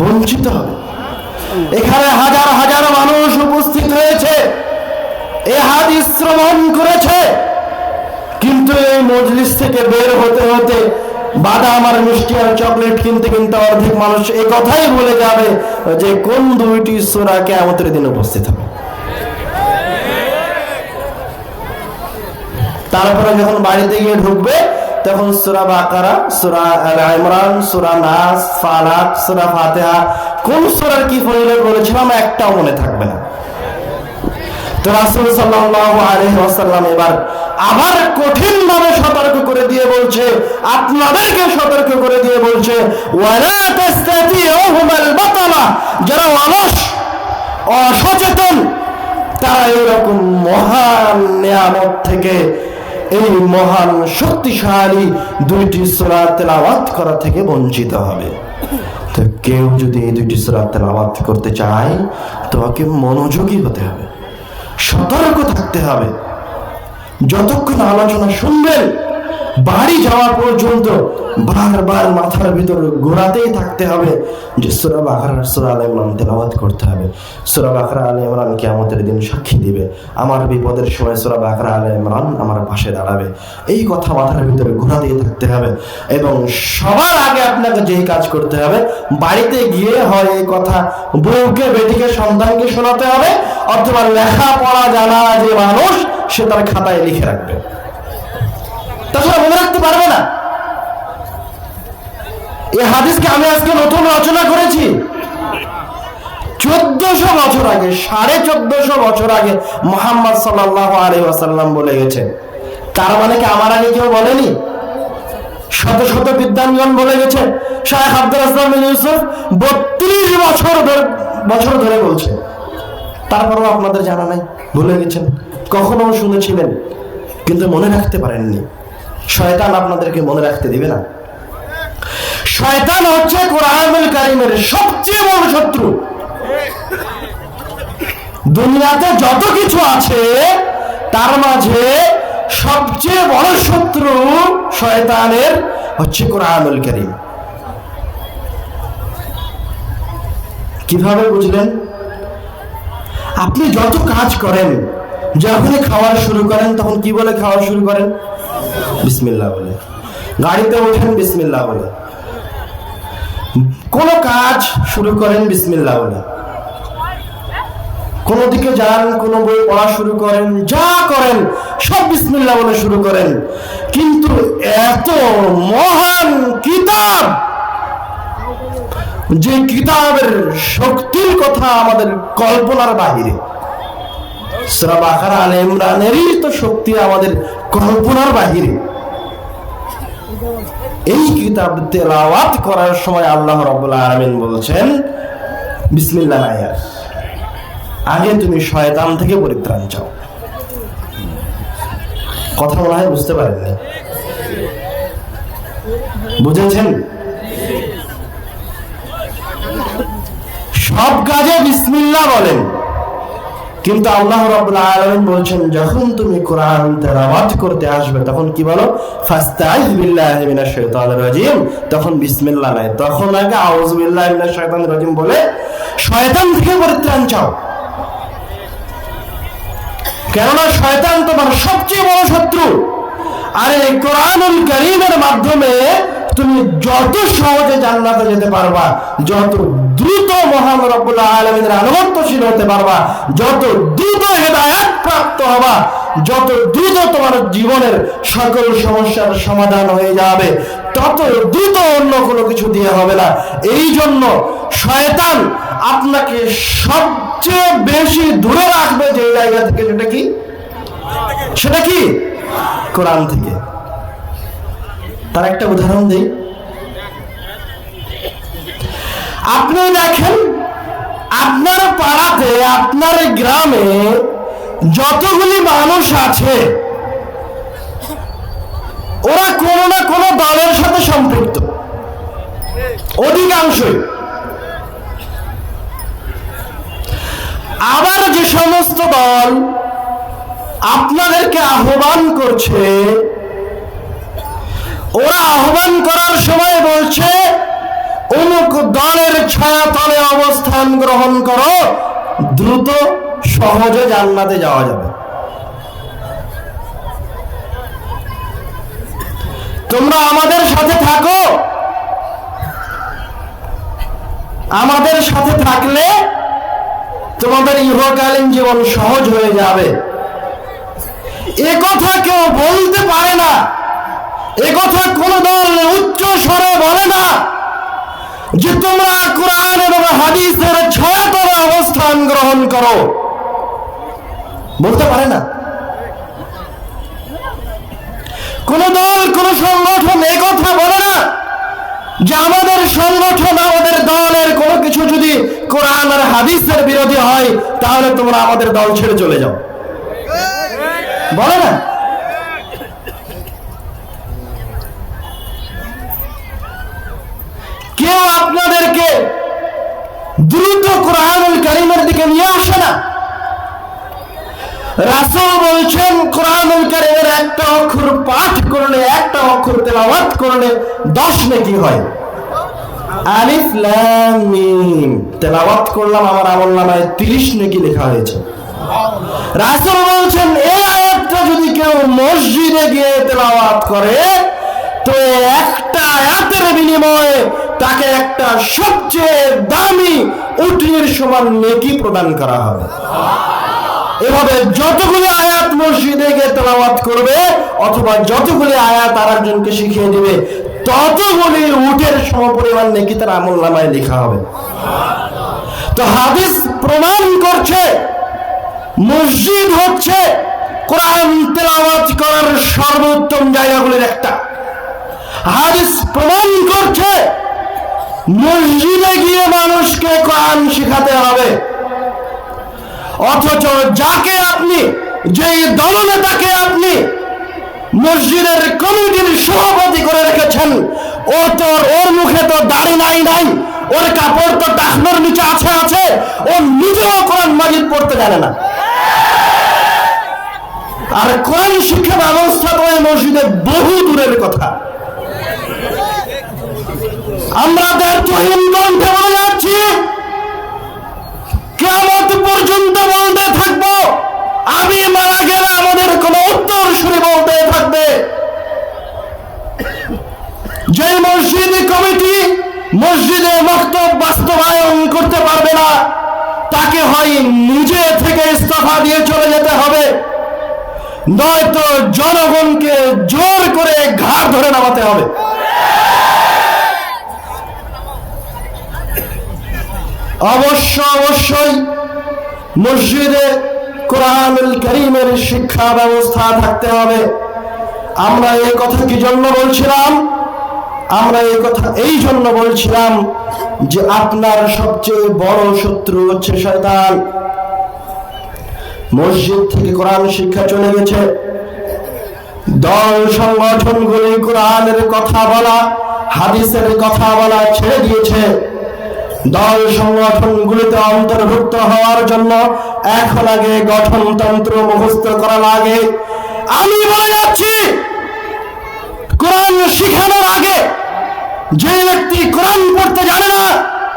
বঞ্চিত এখানে হাজার হাজার মানুষ উপস্থিত হয়েছে। এ হাদিস শ্রবণ করেছে। কিন্তু এই মজলিস থেকে বের হতে হতে বাদাম আর মিষ্টি আর চকলেট কিনতে কিনতে অর্ধেক মানুষ এই কথাই বলে যাবে যে কোন দুইটি সোরা কেমতের দিন উপস্থিত হবে। তারপরে যখন বাড়িতে গিয়ে ঢুকবে তখন সুরা বাকারা, সুরা আল ইমরান, সুরা নাস, ফালাক, সুরা ফাতিহা, কোন সুরার কি ফজিলত বলেছিলাম একটাও মনে থাকবে না। তো এবার আবার কঠিন ভাবে সতর্ক করে দিয়ে বলছে, আপনাদেরকে সতর্ক করে দিয়ে বলছে যারা অলস অসচেতন, তারা এরকম মহান নিয়ামত থেকে এই মহান, শক্তিশালী দুইটি সূরা তেলাওয়াত করা থেকে বঞ্চিত হবে। তো কেউ যদি এই দুইটি সূরা তেলাওয়াত করতে চায়, তোমাকে মনোযোগী হতে হবে। সতর্ক থাকতে হবে। যতক্ষণ আলোচনা শুনবেন বাড়ি যাওয়া পর্যন্ত বারবার মাথার ভিতর ঘোরাতেই থাকতে হবে যে সুরা বাকার, সুরা আল ইমরান তেলাওয়াত করতে হবে। সুরা বাকরা, আল ইমরান কিয়ামতের দিন সাক্ষী দিবে। আমার বিপদের সময় সুরা বাকরা, আল ইমরান আমার পাশে দাঁড়াবে। এই কথা মাথার ভিতরে ঘোরাতেই থাকতে হবে এবং সবার আগে আপনাকে যেই কাজ করতে হবে, বাড়িতে গিয়ে হয় এই কথা বউকে, বেটিকে, সন্তানকে শোনাতে হবে অথবা লেখাপড়া জানা যে মানুষ, সে তার খাতায় লিখে রাখবে। তাছাড়া মনে রাখতে পারবে না। এই হাদিসকে আমি আজকে নতুন রচনা করেছি। চোদ্দশো বছর আগে, সাড়ে চোদ্দশো বছর আগে মোহাম্মদ সাল্লাহ আলী ওয়াসাল্লাম বলে গেছে তার মানে কি আমার আগে কেউ বলেনি? শত শত বিদ্যাঙ্গন বলে গেছে আব্দুল আসলাম ইউসুফ বত্রিশ বছর বছর ধরে বলছে তারপরেও আপনাদের জানা নাই, ভুলে গেছেন, কখনো শুনেছিলেন, কিন্তু মনে রাখতে পারেননি। শয়তান আপনাদেরকে মনে রাখতে দিবে না। শয়তান হচ্ছে কোরআনুল কারিমের সবচেয়ে বড় শত্রু। দুনিয়াতে যত কিছু আছে, তার মাঝে সবচেয়ে বড় শত্রু শয়তানের হচ্ছে কোরআনুল কারিম। কীভাবে বুঝলেন? আপনি যত কাজ করেন, যখনই খাওয়া শুরু করেন, তখন কি বলে খাওয়া শুরু করেন? বিসমিল্লাহ বলে। গাড়িতে ওঠেন বিসমিল্লা বলে। কোন কাজ শুরু করেন বিসমিল্লা বলে। কোন দিকে যান, কোন বই পড়া শুরু করেন, যা করেন, সব বিসমিল্লা বলে শুরু করেন। কিন্তু এত মহান কিতাব যে কিতাবের শক্তির কথা আমাদের কল্পনার বাহিরে। সূরা বাকারা আল ইমরানেরই তো শক্তি আমাদের কল্পনার বাহিরে। এই কিতাব তেলাওয়াত করার সময় আল্লাহ রাব্বুল আলামিন বলছেন, বিসমিল্লাহ আয়ার আগে তুমি শয়তান থেকে পরিত্রাণ চাও। কথা মনে হয় বুঝতে পারেননি? বুঝেছেন? সব কাজে বিসমিল্লাহ বলেন। কিন্তু আল্লাহ রাব্বুল আলামিন বলছেন, যখন তুমি কোরআন তেলাওয়াত করতে আসবে, তখন কি বলো? রাজিম। তখন বিসমিল্লাহ নাই। তখন আগে আউযু বিল্লাহি রাজিম বলে, শয়তান থেকে পরিত্রাণ চাও। কেননা শয়তান তোমার সবচেয়ে বড় শত্রু। আর এই কোরআনুল কারীমের মাধ্যমে তুমি যত সহজে জান্নাতে যেতে পারবা, যত দ্রুত মহান রব্বুল আলমিনের আনুগত্যশীল হতে পারবা। যত দ্রুত হেদায়াত প্রাপ্ত হবা, যত দ্রুত তোমার জীবনের সকল সমস্যার সমাধান হয়ে যাবে, তত দ্রুত অন্য কোনো কিছু দিয়ে হবে না। এই জন্য শয়তান আপনাকে সবচেয়ে বেশি দূরে রাখবে যে জায়গা থেকে, সেটা কি? সেটা কি? কোরআন থেকে। তার একটা উদাহরণ দিই। আপনি দেখেন, আপনার পাড়াতে, আপনার গ্রামে যতগুলি মানুষ আছে, ওরা কোনো না কোনো দলের সাথে সম্পৃক্ত। অধিকাংশই। আবার যে সমস্ত দল আপনাদেরকে আহ্বান করছে, ওরা আহ্বান করার সময় বলছে অমুক দলের ছায়া অবস্থান গ্রহণ করো, দ্রুত সহজে জান্নাতে যাওয়া যাবে। তোমরা আমাদের সাথে থাকো। আমাদের সাথে থাকলে তোমাদের ইহকালীন জীবন সহজ হয়ে যাবে। এ কথা কেউ বলতে পারে না। এ কথা কোন দল উচ্চ স্বরে বলে না। যে তোমরা কোরআন এবং হাদিসের ছয়াতর অবস্থান গ্রহণ করো। বলতে পারে না। কোন দল, কোন সংগঠন এ কথা বলে না যে আমাদের সংগঠন, আমাদের দলের কোনো কিছু যদি কোরআন আর হাদিসের বিরোধী হয়, তাহলে তোমরা আমাদের দল ছেড়ে চলে যাও। বলে না? কেউ আপনাদেরকে দ্রুত কোরআনুল করিমের দিকে নিয়ে আসে না। রাসূল বলছেন, কোরআনুল কারীমের একটা অক্ষর পাঠ করলে, একটা অক্ষর তেলাওয়াত করলে দশ নেকি হয়। আলিফ, লাম, মিম। তেলাওয়াত করলাম, আমার আমল নামায় 30 নেকি লেখা হয়েছে। রাসূল বলছেন আয়াতটা যদি কেউ মসজিদে গিয়ে তেলাওয়াত করে, তো একটা আয়াতের বিনিময়ে তাকে একটা সবচেয়ে দামি উটির সমান নেকি প্রদান করা হবে। এভাবে যতগুলি আয়াত মসজিদে গিয়ে তেলাওয়াত করবে অথবা যতগুলি আয়াত আর একজনকে শিখিয়ে দিবে, ততগুলি উটের সমপরিমাণ নাকি তার আমল নামায় লেখা হবে। তো হাদিস প্রমাণ করছে, মসজিদ হচ্ছে কোরআন তেলাওয়াত করার সর্বোত্তম জায়গাগুলির একটা। হাদিস প্রমাণ করছে মসজিদে গিয়ে মানুষকে কোরআন শেখাতে হবে। অথচ যাকে আপনি, যেই দলনেতাকে আপনি মসজিদের কমিটির সভাপতি করে রেখেছেন, ও তোর ওর মুখে তো দাড়ি নাই নাই, ওর কাপড় তো টাকনোর নিচে আছে আছে, ও নিজেও কোরআন মাজিদ পড়তে জানে না। আর কোরআন শিক্ষা ব্যবস্থা তো মসজিদে বহু দূরের কথা। আমরা দায়িত্বহীন কণ্ঠে বলে যাচ্ছি কেমন পর্যন্ত বলতে থাকব, আমি মারা গেলে আমাদের কোন উত্তর শুনে বলতে থাকবে। যে মসজিদ কমিটি মসজিদে মক্তব বাস্তবায়ন করতে পারবে না, তাকে হয় নিজে থেকে ইস্তফা দিয়ে চলে যেতে হবে। নয়তো জনগণকে জোর করে ঘাড় ধরে নামাতে হবে। অবশ্য অবশ্যই মসজিদে কোরআনুল করিমের শিক্ষা ব্যবস্থা থাকতে হবে। আমরা এই কথা কি জন্য বলছিলাম? আমরা এই কথা এই জন্য বলছিলাম যে আপনার সবচেয়ে বড় শত্রু হচ্ছে শয়তান। মসজিদ থেকে কোরআন শিক্ষা চলে গেছে। দল সংগঠনগুলি কোরআনের কথা বলা, হাদিসের কথা বলা ছেড়ে দিয়েছে। দল সংগঠনগুলিতে অন্তর্ভুক্ত হওয়ার জন্য এখন আগে গঠনতন্ত্র মুখস্থ করা লাগে। আমি বলে যাচ্ছি, কোরআন শিখানোর আগে যে ব্যক্তি কোরআন পড়তে জানে না,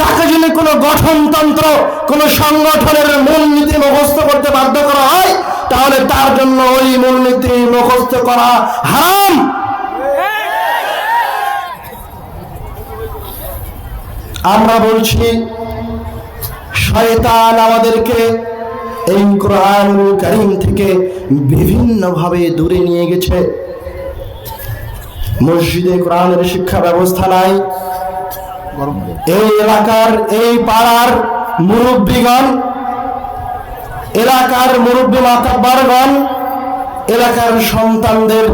তাকে যদি কোনো গঠনতন্ত্র, কোনো সংগঠনের মূলনীতি মুখস্থ করতে বাধ্য করা হয়, তাহলে তার জন্য ওই মূলনীতি মুখস্থ করা হারাম। আমরা বলছি, শয়তান আমাদেরকে এই কোরআন কারিম থেকে বিভিন্নভাবে দূরে নিয়ে গেছে। মসজিদে কোরআনের শিক্ষা ব্যবস্থা নাই। এই এলাকার, এই পাড়ার মুরব্বীগণ, এলাকার মুরব্বী মাতাব্বারগণ, এলাকার সন্তানদের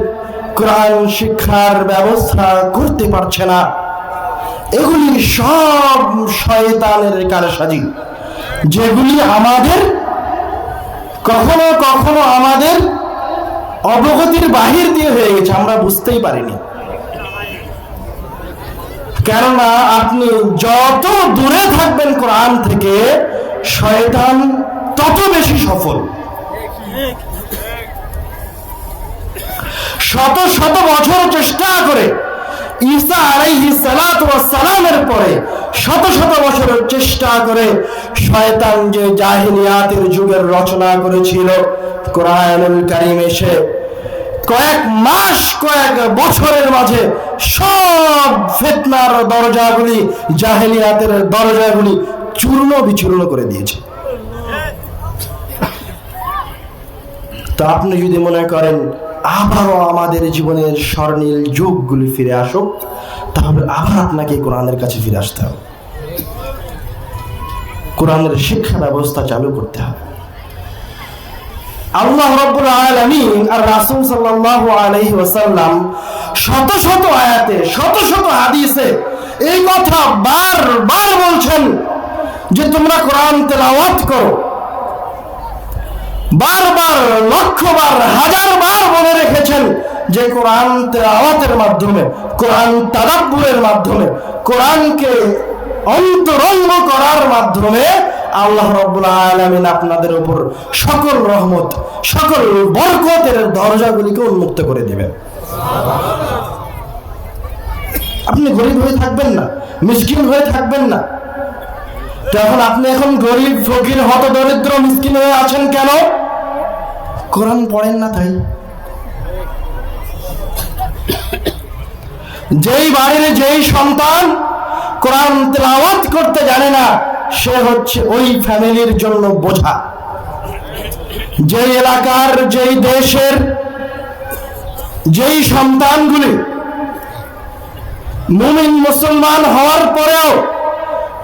কোরআন শিক্ষার ব্যবস্থা করতে পারছে না। এগুলি সব শয়তানের কারসাজি যেগুলি আমাদের, কখনো কখনো আমাদের অবগতির বাহির দিয়ে হয়ে গেছে, আমরা বুঝতেই পারিনি। কেননা আপনি যত দূরে থাকবেন কোরআন থেকে, শয়তান তত বেশি সফল। শত শত বছর চেষ্টা করে ঈসা আলাইহি সালামের পরে শত শত বছরের চেষ্টা করে শয়তান যে জাহিলিয়াতের যুগের রচনা করেছিল, কোরআনুল কারিম এসে কয়েক মাস, কয়েক বছরের মাঝে সব ফিতনার দরজাগুলি, জাহেলিয়াতের দরজাগুলি চূর্ণ বিচূর্ণ করে দিয়েছে। তো আপনি যদি মনে করেন আবারও আমাদের জীবনের স্বর্ণীল যুগগুলি ফিরে আসুক, তাহলে আবার আপনাকে কোরআনের কাছে ফিরে আসতে হবে। কোরআনের শিক্ষা ব্যবস্থা চালু করতে হবে। আল্লাহ রব্বুল আলামিন আর রাসূল সাল্লাল্লাহু আলাইহি ওয়াসাল্লাম শত শত আয়াতে, শত শত হাদিসে এই কথা বারবার বলছেন যে তোমরা কোরআন তেলাওয়াত করো। বারবার লক্ষবার হাজার বার বলে রেখেছেন যে কোরআন তেলাওয়াতের মাধ্যমে, কোরআন তাদাব্বুরের মাধ্যমে, কোরআনকে অন্তরঙ্গ করার মাধ্যমে আল্লাহ রব্বুল আলামিন আপনাদের উপর সকল রহমত, সকল বরকতের দরজাগুলিকে উন্মুক্ত করে দিবেন। আপনি গরিব হয়ে থাকবেন না, মিসকিন হয়ে থাকবেন না। তখন আপনি এখন গরিব, ফকির হত দরিদ্র মিসকিন হয়ে আছেন কেন? কোরআন পড়েন না তাই। যেই বাড়ির যেই সন্তান কোরআন তেলাওয়াত করতে জানে না, সে হচ্ছে ওই ফ্যামিলির জন্য বোঝা। যেই এলাকার, যেই দেশের, যেই সন্তানগুলি মুমিন মুসলমান হওয়ার পরেও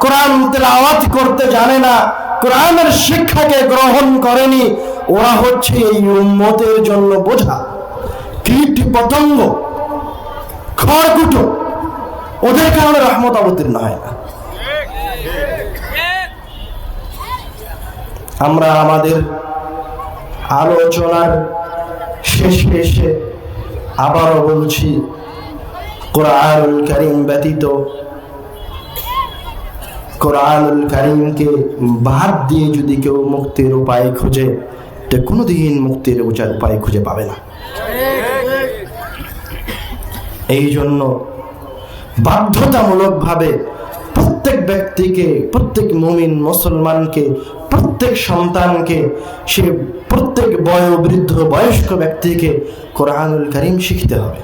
কোরআন তেলাওয়াত করতে জানে না, কোরআনের শিক্ষাকে গ্রহণ করেনি, ওরা হচ্ছে এই উম্মতের জন্য বোঝা। কীট পতঙ্গ খড়কুটো ওদের কারণে রহমত অবতীর্ণ হয় না। আমরা আমাদের আলোচনার শেষে এসে আবারও বলছি, কোরআনুল করিম ব্যতীত কোরআনুল করিমকে বাদ দিয়ে যদি কেউ মুক্তির উপায় খুঁজে, তো কোনোদিন মুক্তির উপায় খুঁজে পাবে না। এই জন্য বাধ্যতামূলকভাবে প্রত্যেক ব্যক্তিকে, প্রত্যেক মুমিন মুসলমানকে, প্রত্যেক সন্তানকে, সে প্রত্যেক বয়োবৃদ্ধ, বয়স্ক ব্যক্তিকে কোরআনুল করিম শিখতে হবে।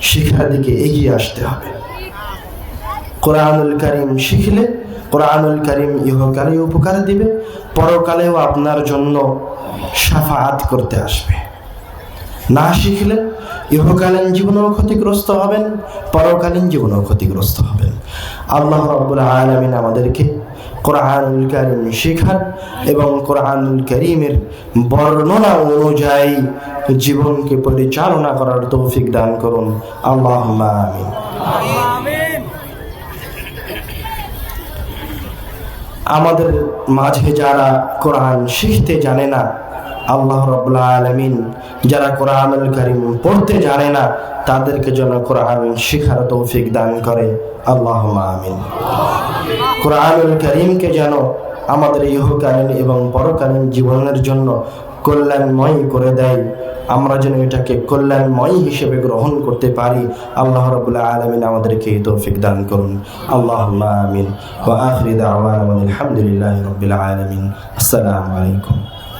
শিখার দিকে এগিয়ে আসতে হবে। কোরআনুল করিম শিখলে, কোরআনুল করিম ইহকালে উপকার দিবে, পরকালেও আপনার জন্য সাফাত করতে আসবে। না শিখলে ইহকালীন জীবনেও ক্ষতিগ্রস্ত হবেন, পরকালীন জীবনেও ক্ষতিগ্রস্ত হবেন। আল্লাহ রব্বুল আলমিন আমাদেরকে কোরআনুল করিম শেখার এবং কোরআনুল করিমের বর্ণনা অনুযায়ী জীবনকে পরিচালনা করার তৌফিক দান করুন। আল্লাহ আমিন। আমাদের মাঝে যারা কোরআন শিখতে জানে না আল্লাহ রবুল্লা আলমিন যারা কোরআনুল করিম পড়তে জানে না, তাদেরকে যেন কোরআন শিখার তৌফিক দান করে। আল্লাহ আমিন। কোরআনুল করিমকে যেন আমাদের ইহকালীন এবং পরকালীন জীবনের জন্য কল্যাণময় করে দেয়। আমরা যেন এটাকে কল্যাণময় হিসেবে গ্রহণ করতে পারি। আল্লাহ রবুল্লাহ আলমিন আমাদেরকে এই তৌফিক দান করুন। আল্লাহ আমিন। আলহামদুলিল্লাহ রবিল আলমিন। আসসালামু আলাইকুম।